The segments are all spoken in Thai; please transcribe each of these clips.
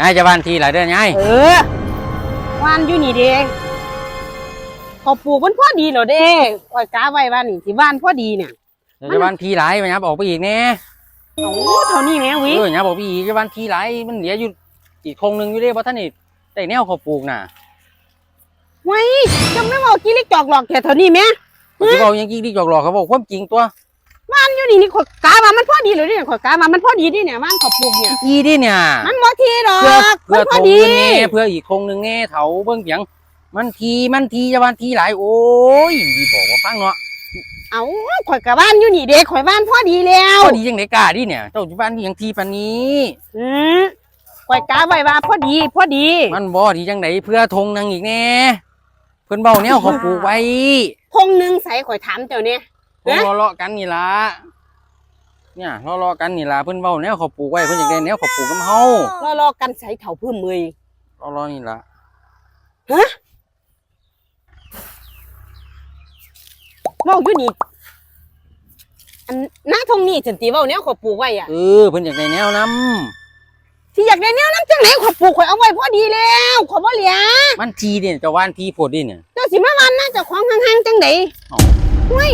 ยายจะบ้านทีหลายเดือนยายเออวานอยู่นี่เด้เขาปลูกมันพอดีเหรอเด้ข่อยกาไว้ว่านี่สิบ้านพอดีเนี่ยเดี๋ยวจะบ้านทีหลายไปยับออกไปอีกแน่โอ้เท่านี้แม่วิเออยับออกไปอีกจะบ้านทีหลายมันเหลืออยู่อีกคงหนึ่งอยู่เด้เพราะท่านนี่ได้แนวเขาปลูกน่ะไว้จำไม่บอกกี่ลิกจอกหลอกแค่เท่านี้แม่ที่เขายังกี้ที่หยอกหลอกเขาบอกความจริงตัว บ้านอยู่นี่นี่ข่อยกาว่ามันพอดีเหรอเนี่ยข่อยกาว่ามันพอดีดิเนี่ยบ้านเขาปลูกเนี่ยทีดิเนี่ย มันบ่ทีดอกเพื่อเพื่อมันพทองดีเงินแน่เพื่ออีกคงหนึ่งแน่เถาเบิ่งเสียงมันทีมันทีจะบ้านทีหลายโอ้ยดีบอกว่าฟังเนาะเอาข่อยกะบ้านอยู่นี่เด้ข่อยบ้านพอดีแล้วพอดียังไงกล้าดิเนี่ยเจ้าอยู่บ้านที่ยังทีปันนี้ อืมข่อยกาไว้ว่าพอดีพอดีมันบ่ดีจังไหนเพื่อทงหนึงอีกแน่เพิ่นเบาแนวเขาปลูกไว้ พงหนึงใส่ข่อยถามเจ้าเนี่ยเพิ่นเอ๊ะเลาะๆกันนี่ล่ะเนี่ยเลาะๆกันนี่ล่ะเพิ่นเบาแนวเขาปลูกไว้เพิ่นอยากได้แนวเขาปลูกกับเฮารอรอกันใส่เถาเพิ่มมือเลาะๆนี่ล่ะเว้าอยู่นี่อันหน้าทงนี่ฉันตีเว้าแนวข่อยปลูกไว้อะเออเพิ่นอยากได้แนวนํที่อยากได้แนวนั้นจังไหนข่อยปลูกข่อยเอาไว้พอดีแล้วข่อยบ่เหลือมันทีเนี่ยเจ้าว่านทีโพดดิเนี่ย เจ้าสิมาวันน่าจะของห่างๆจังไดเอ้า เฮ้ย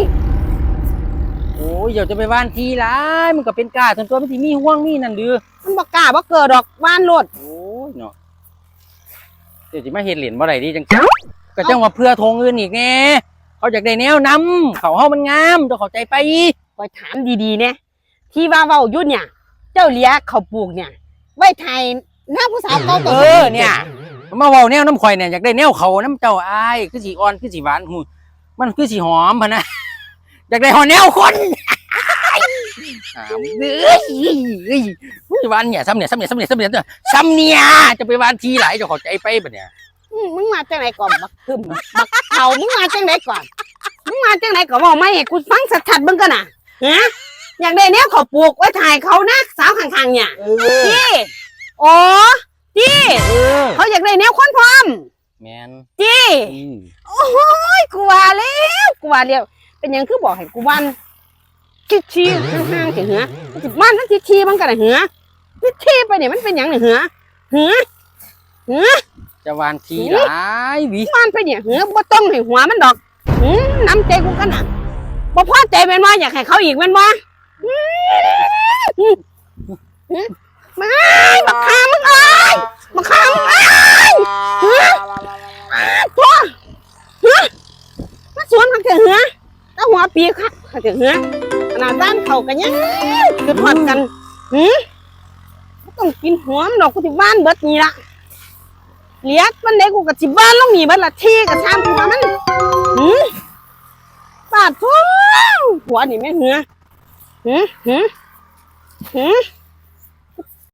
โอ้ยเดี๋ยวจะไปบ้านทีหลายมันก็เป็นกล้าทั้งตัวมันสิมีห่วงมีนั่นเด้อมันบ่กล้าบ่เกิดดอกว่านโลดโอ้ยเนาะเดี๋ยวสิมาเฮ็ดเหรียญบ่ได้ดิจังก็จังว่าเพื่อทงอื่นอีกแน่เขาอยากได้แนวนํเขาเฮามันงามเจ้าเข้าใจไปข่อยถามดีๆเนี่ยที่ว่าเว้าอยู่เนี่ย เจ้าเหลียเขาปลูกเนี่ย ไว้ไทยหน้าผู้สาวเก่าเออเนี่ยมาเว้าแนวน้ำข่อยเนี่ยอยากได้แนวเขาน้ำเจ้าอายคือสีอ่อนคือสีหวานหูมันคือสีหอมพะนะ อยากได้หอแนวคนอ่าเอ้ยเอ้ยเฮ้ยวานเนี่ยซ้ำเนี่ยซ้ำเนี่ยซ้ำเนี่ยซ้ำเนี่ยซ้ำเนี่ยจะไปวานทีหลายจะเข้าใจไปปะเนี่ยอืมมึงมาจังไหนก่อนบักคึมบักเขามึงมาจังไหนก่อน มึงมาจังไหนก่อนบอกไม่ให้กูฟังชัดๆมึงกันน่ะฮะอยากได้แนวเขาปลูกไว้ถ่ายเขานะสาวข้างๆเนี่ยเออจี้โอ้จี้เออเขาอยากได้แนวคนพร้อมแมนจี้ อืม โอ้ยกูว่าแล้วกูว่าแล้ว เป็นหยังคือบอกให้กูวันชิชีห่างๆเถอะเหรอมันสิมันมันชิชีมันกันน่ะเหรอชิชีไปเนี่ยมันเป็นหยังเนี่ยเหรอเหรอเหรอ จะหวานทีหลายวิมันไปเนี่ยเหรอบ่ต้องให้หัวมันดอกหืมน้ำใจกูกันน่ะบ่พอใจแม่นว่าอยากให้เขาอีกแม่นว่ามาบักขามมึงเอ้ยบักขามมึงเอ้ยเหรอตัวเหรอมาสวนกันเถอะเหรอแล้วหัว ปีกครับเถอะเหรอขนาดด้านเขากันยังคือทอดกันหืมต้องกินหัวมันดอกกูที่บ้านเบิดนี่ละเลี้ยงมันได้กูกับจิบ้านลงหนีเบิดละที่กับชามหัวมันหืมปาดทุ่งหัวนี่แม่เหงือหืมหืมหืม